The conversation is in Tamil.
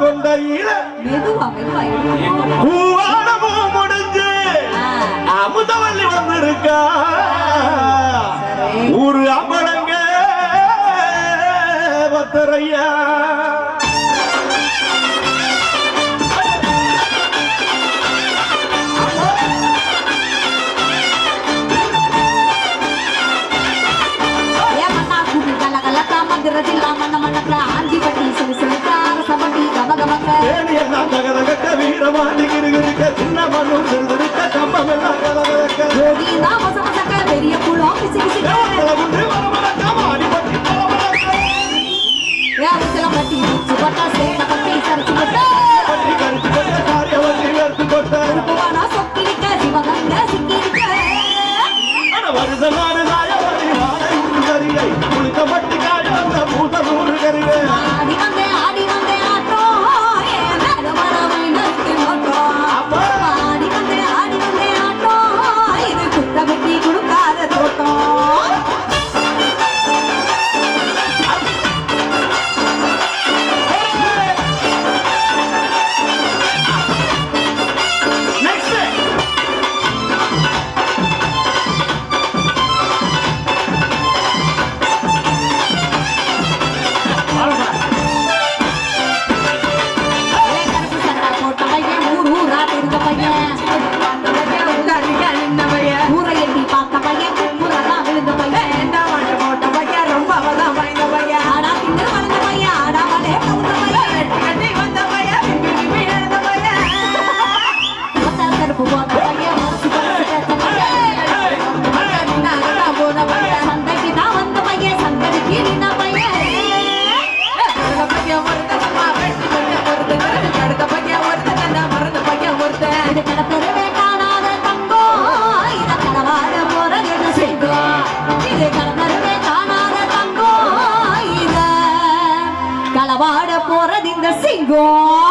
கொண்ட இள பூவாடமும் முடிஞ்சு அமுதவல்லி வந்திருக்கா. ஒரு அமலங்க பத்தரையா. ஆண்டி வேணியெல்லாம் தகதகக்க வீரமாடி கிருகிருக்க சின்ன மண்ணும் திருதிருக்க கம்பம் எல்லாம் கதகதக்க ஜோதினா வசவசக்க பெரிய குளம் பிசிகிசி கலவுண்டு வரமலக்க மாடி பட்டி பலமலக்க ஏ அவசரம் பட்டி சுபட்டா சேட்ட போறது இந்த சிங்கம்